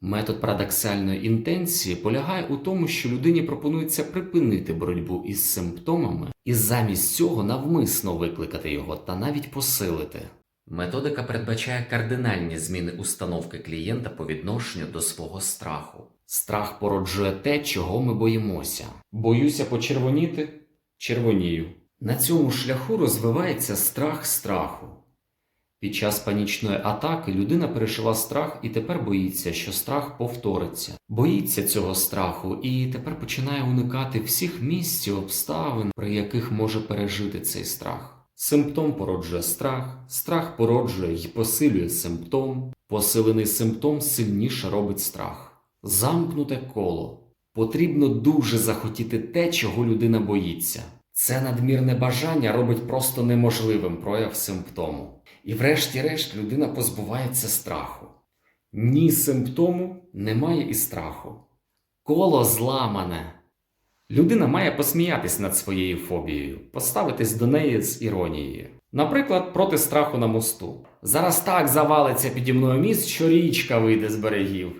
Метод парадоксальної інтенції полягає у тому, що людині пропонується припинити боротьбу із симптомами і замість цього навмисно викликати його та навіть посилити. Методика передбачає кардинальні зміни установки клієнта по відношенню до свого страху. Страх породжує те, чого ми боїмося. Боюся почервоніти? Червонію. На цьому шляху розвивається страх страху. Під час панічної атаки людина пережила страх і тепер боїться, що страх повториться. Боїться цього страху і тепер починає уникати всіх місць і обставин, при яких може пережити цей страх. Симптом породжує страх, страх породжує і посилює симптом, посилений симптом сильніше робить страх. Замкнуте коло. Потрібно дуже захотіти те, чого людина боїться. Це надмірне бажання робить просто неможливим прояв симптому. І врешті-решт людина позбувається страху. Ні симптому немає і страху. Коло зламане. Людина має посміятись над своєю фобією, поставитись до неї з іронією. Наприклад, проти страху на мосту. Зараз так завалиться піді мною міст, що річка вийде з берегів.